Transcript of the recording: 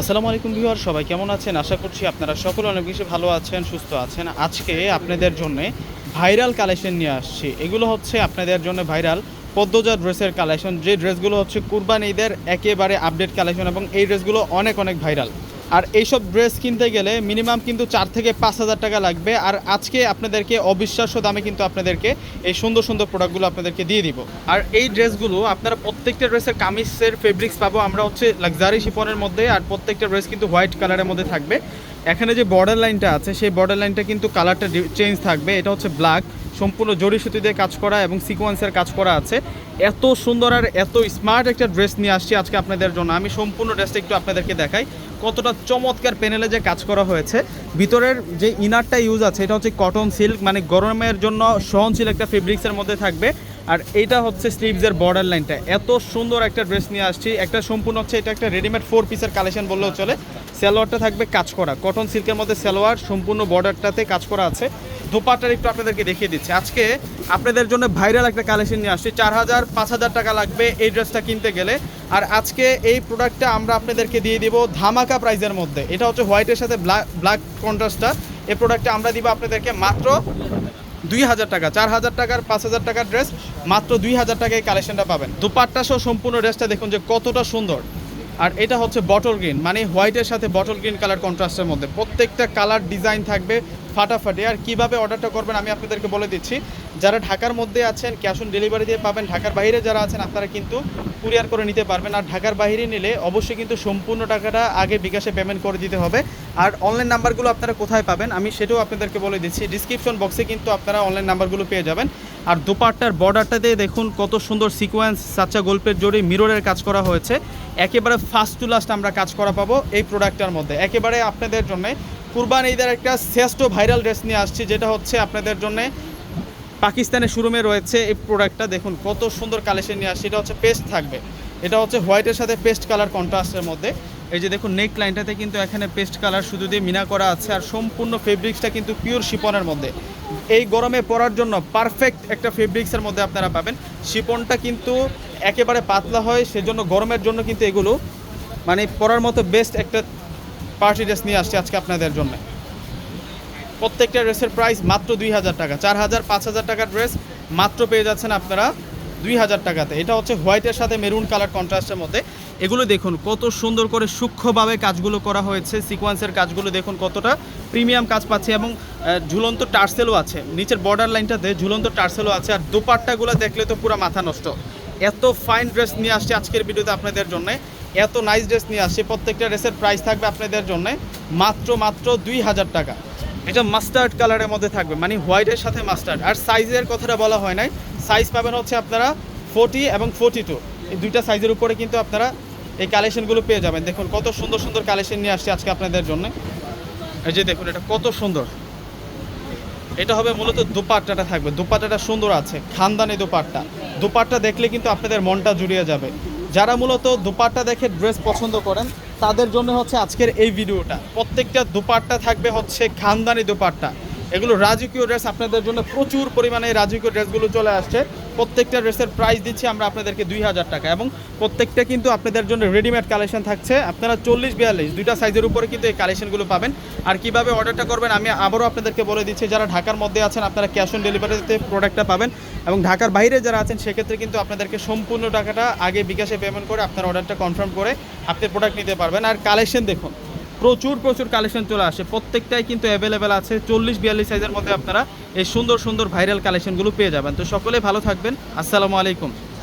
আসসালামু আলাইকুম ভিউয়ার, সবাই কেমন আছেন? আশা করছি আপনারা সকলে অনেক বেশি ভালো আছেন, সুস্থ আছেন। আজকে আপনাদের জন্য ভাইরাল কালেকশন নিয়ে আসছি। এগুলো হচ্ছে আপনাদের জন্য ভাইরাল পদ্মজা ড্রেসের কালেকশন যে ড্রেসগুলো হচ্ছে কুরবান ঈদের একেবারে আপডেট কালেকশন এবং এই ড্রেসগুলো অনেক অনেক ভাইরাল। আর এইসব ড্রেস কিনতে গেলে মিনিমাম কিন্তু চার থেকে পাঁচ হাজার টাকা লাগবে। আর আজকে আপনাদেরকে অবিশ্বাস্য দামে কিন্তু আপনাদেরকে এই সুন্দর সুন্দর প্রোডাক্টগুলো আপনাদেরকে দিয়ে দিব। আর এই ড্রেসগুলো আপনারা প্রত্যেকটা ড্রেসের কামিজের ফেব্রিক্স পাবো আমরা হচ্ছে লাক্সারি শিপনের মধ্যে, আর প্রত্যেকটা ড্রেস কিন্তু হোয়াইট কালারের মধ্যে থাকবে। এখানে যে বর্ডার লাইনটা আছে, সেই বর্ডার লাইনটা কিন্তু কালারটা চেঞ্জ থাকবে। এটা হচ্ছে ব্ল্যাক, সম্পূর্ণ জড়ি সুতি দিয়ে কাজ করা এবং সিকোয়েন্সের কাজ করা আছে। এত সুন্দর আর এত স্মার্ট একটা ড্রেস নিয়ে আসছি আজকে আপনাদের জন্য। আমি সম্পূর্ণ ড্রেসটা একটু আপনাদেরকে দেখাই। কতটা চমৎকার প্যানেলে যে কাজ করা হয়েছে। ভিতরের যে ইনারটা ইউজ আছে, এটা হচ্ছে কটন সিল্ক মানে গরমের জন্য সহনশীল একটা ফেব্রিক্সের মধ্যে থাকবে। আর এটা হচ্ছে স্লিভসের বর্ডার লাইনটা এত সুন্দর একটা ড্রেস নিয়ে আসছি। একটা সম্পূর্ণ হচ্ছে এটা একটা রেডিমেড ফোর পিসের কালেকশন বললেও চলে। সালোয়ারটা থাকবে কাজ করা। কটন সিল্কের মধ্যে সালোয়ার, সম্পূর্ণ বর্ডারটাতে কাজ করা আছে। দোপাটার একটু আপনাদেরকে দেখিয়ে দিচ্ছি। আজকে আপনাদের জন্য ভাইরাল একটা কালেকশন নিয়ে আসছি। চার হাজার, পাঁচ হাজার টাকা লাগবে এই ড্রেসটা কিনতে গেলে। আর আজকে এই প্রোডাক্টটা আমরা আপনাদেরকে দিয়ে দিব ধামাকা প্রাইজের মধ্যে। এটা হচ্ছে হোয়াইটের সাথে ব্ল্যাক ব্ল্যাক কন্ট্রাস্টটা। এই প্রোডাক্টটা আমরা দিব আপনাদেরকে মাত্র দুই হাজার টাকা, চার হাজার টাকার, পাঁচ হাজার টাকার ড্রেস। মাত্র দুই হাজার টাকায় কালেকশনটা পাবেন। দুপাট্টা সহ সম্পূর্ণ ড্রেসটা দেখুন যে কতটা সুন্দর। আর এটা হচ্ছে বটল গ্রিন মানে হোয়াইটের সাথে বটল গ্রিন কালার কন্ট্রাস্টের মধ্যে। প্রত্যেকটা কালার ডিজাইন থাকবে ফাটাফাটি। আর কীভাবে অর্ডারটা করবেন আমি আপনাদেরকে বলে দিচ্ছি। যারা ঢাকার মধ্যে আছেন ক্যাশ অন ডেলিভারি দিয়ে পাবেন, ঢাকার বাইরে যারা আছেন, আপনারা কিন্তু কুরিয়ার করে নিতে পারবেন। আর ঢাকার বাইরে নিলে অবশ্যই কিন্তু সম্পূর্ণ টাকাটা আগে বিকাশে পেমেন্ট করে দিতে হবে। আর অনলাইন নাম্বারগুলো আপনারা কোথায় পাবেন? আমি সেটাও আপনাদেরকে বলে দিচ্ছি। ডিসক্রিপশন বক্সে কিন্তু আপনারা অনলাইন নাম্বারগুলো পেয়ে যাবেন। আর দুপাট্টার বর্ডারটাতে দেখুন কত সুন্দর সিকোয়েন্স সাচ্চা গল্পের জোরে মিররের কাজ করা হয়েছে। একেবারে ফার্স্ট টু লাস্ট আমরা কাজ করা পাবো এই প্রোডাক্টটার মধ্যে। একেবারে আপনাদের জন্য কুরবান ঈদের একটা শ্রেষ্ঠ ভাইরাল ড্রেস নিয়ে আসছি, যেটা হচ্ছে আপনাদের জন্য পাকিস্তানের শোরুমে রয়েছে এই প্রোডাক্টটা দেখুন, কত সুন্দর কালেকশন নিয়ে আসছে। এটা হচ্ছে পেস্ট থাকবে। এটা হচ্ছে হোয়াইটের সাথে পেস্ট কালার কন্ট্রাস্টের মধ্যে। এই যে দেখুন নেক লাইনটাতে কিন্তু এখানে পেস্ট কালার শুধু দিয়ে মিনা করা আছে আর সম্পূর্ণ ফেব্রিক্সটা কিন্তু পিওর শিপনের মধ্যে। এই গরমে পরার জন্য পারফেক্ট একটা ফেব্রিক্সের মধ্যে আপনারা পাবেন। শিপনটা কিন্তু একেবারে পাতলা হয়, সেজন্য গরমের জন্য কিন্তু এগুলো মানে পরার মতো বেস্ট একটা পার্টি ড্রেস নিয়ে আসছে আজকে আপনাদের জন্য। প্রত্যেকটা ড্রেসের প্রাইস মাত্র দুই হাজার টাকা। চার হাজার, পাঁচ হাজার টাকার ড্রেস মাত্র পেয়ে যাচ্ছেন আপনারা দুই হাজার টাকাতে। এটা হচ্ছে হোয়াইটের সাথে মেরুন কালার কন্ট্রাস্টের মধ্যে। এগুলো দেখুন, কত সুন্দর করে সূক্ষ্মভাবে কাজগুলো করা হয়েছে। সিকোয়েন্সের কাজগুলো দেখুন কতটা প্রিমিয়াম কাজ পাচ্ছে এবং ঝুলন্ত টার্সেলও আছে। নিচের বর্ডার লাইনটাতে ঝুলন্ত টার্সেলও আছে। আর দোপাট্টাগুলো দেখলে তো পুরো মাথা নষ্ট। এত ফাইন ড্রেস নিয়ে আসছে আজকের ভিডিওতে আপনাদের জন্য। এত নাইস ড্রেস নিয়ে আসছে। প্রত্যেকটা ড্রেসের প্রাইস থাকবে আপনাদের জন্য মাত্র মাত্র দুই হাজার টাকা। এটা মাস্টার্ড কালারের মধ্যে থাকবে মানে হোয়াইটের সাথে মাস্টার্ড আর সাইজের কথাটা বলা হয় নাই। সাইজ পাবেন হচ্ছে আপনারা ফোর্টি এবং ফোর্টি টু এই দুইটা সাইজের উপরে কিন্তু আপনারা এই কালেকশনগুলো পেয়ে যাবেন। দেখুন কত সুন্দর সুন্দর কালেকশন নিয়ে আসছে আজকে আপনাদের জন্য। এই যে দেখুন, এটা কত সুন্দর। এটা হবে মূলত দুপাট্টাটা থাকবে। দুপাট্টাটা সুন্দর আছে, খানদানি দুপাট্টা। দুপাট্টা দেখলে কিন্তু আপনাদের মনটা জুড়িয়ে যাবে। যারা মূলত দুপাট্টা দেখে ড্রেস পছন্দ করেন তাদের জন্য হচ্ছে আজকের এই ভিডিওটা। প্রত্যেকটা দুপাট্টা থাকবে হচ্ছে খানদানি দুপাট্টা। এগুলো রাজকীয় ড্রেস আপনাদের জন্য প্রচুর পরিমাণে রাজকীয় ড্রেসগুলো চলে আসছে। প্রত্যেকটা ড্রেসের প্রাইস দিচ্ছি আমরা আপনাদেরকে দুই হাজার টাকা এবং প্রত্যেকটা কিন্তু আপনাদের জন্য রেডিমেড কালেকশন থাকছে। আপনারা চল্লিশ বিয়াল্লিশ, দুইটা সাইজের উপরে কিন্তু এই কালেকশনগুলো পাবেন। আর কীভাবে অর্ডারটা করবেন আমি আবারও আপনাদেরকে বলে দিচ্ছি, যারা ঢাকার মধ্যে আছেন আপনারা ক্যাশ অন ডেলিভারিতে প্রোডাক্টটা পাবেন এবং ঢাকার বাইরে যারা আছেন সেক্ষেত্রে কিন্তু আপনাদেরকে সম্পূর্ণ টাকাটা আগে বিকাশে পেমেন্ট করে আপনার অর্ডারটা কনফার্ম করে আপনি প্রোডাক্ট নিতে পারবেন। আর কালেকশন দেখুন প্রচুর প্রচুর কালেকশন চলে আসে। প্রত্যেকটাই কিন্তু অ্যাভেলেবেল আছে। চল্লিশ, বিয়াল্লিশ সাইজের মধ্যে আপনারা এই সুন্দর সুন্দর ভাইরাল কালেকশনগুলো পেয়ে যাবেন। তো সকলে ভালো থাকবেন। আসসালামু আলাইকুম।